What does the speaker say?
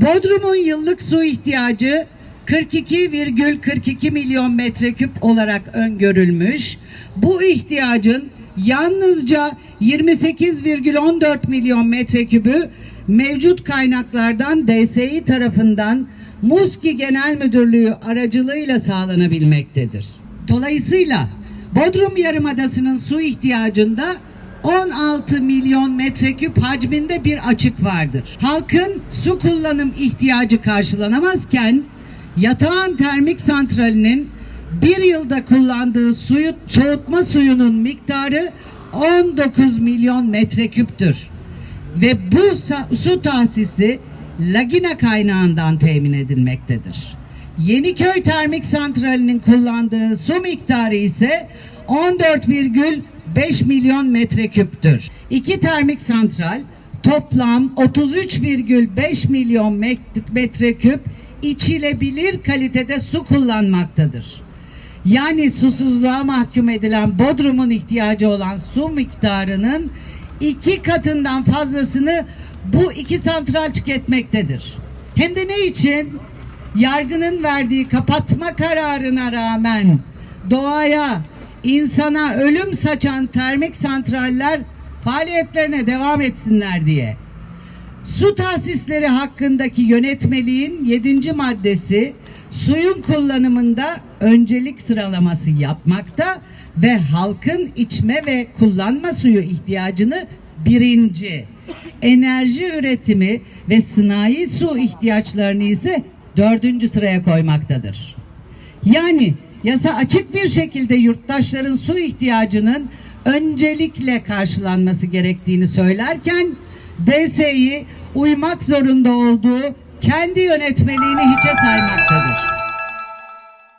Bodrum'un yıllık su ihtiyacı 42,42 milyon metreküp olarak öngörülmüş. Bu ihtiyacın yalnızca 28,14 milyon metrekübü mevcut kaynaklardan DSİ tarafından MUSKİ Genel Müdürlüğü aracılığıyla sağlanabilmektedir. Dolayısıyla Bodrum Yarımadası'nın su ihtiyacında 16 milyon metreküp hacminde bir açık vardır. Halkın su kullanım ihtiyacı karşılanamazken yatağan termik santralinin bir yılda kullandığı suyu soğutma suyunun miktarı 19 milyon metreküptür. Ve bu su tahsisi Lagina kaynağından temin edilmektedir. Yeniköy Termik Santrali'nin kullandığı su miktarı ise 14,5 milyon metreküptür. İki termik santral toplam 33,5 milyon met- metreküp içilebilir kalitede su kullanmaktadır. Yani susuzluğa mahkum edilen Bodrum'un ihtiyacı olan su miktarının iki katından fazlasını bu iki santral tüketmektedir. Hem de ne için? Yargının verdiği kapatma kararına rağmen doğaya, insana ölüm saçan termik santraller faaliyetlerine devam etsinler diye. Su tahsisleri hakkındaki yönetmeliğin 7. maddesi suyun kullanımında öncelik sıralaması yapmakta ve halkın içme ve kullanma suyu ihtiyacını birinci, enerji üretimi ve sanayi su ihtiyaçlarını ise dördüncü sıraya koymaktadır. Yani yasa açık bir şekilde yurttaşların su ihtiyacının öncelikle karşılanması gerektiğini söylerken DSİ uymak zorunda olduğu kendi yönetmeliğini hiçe saymaktadır.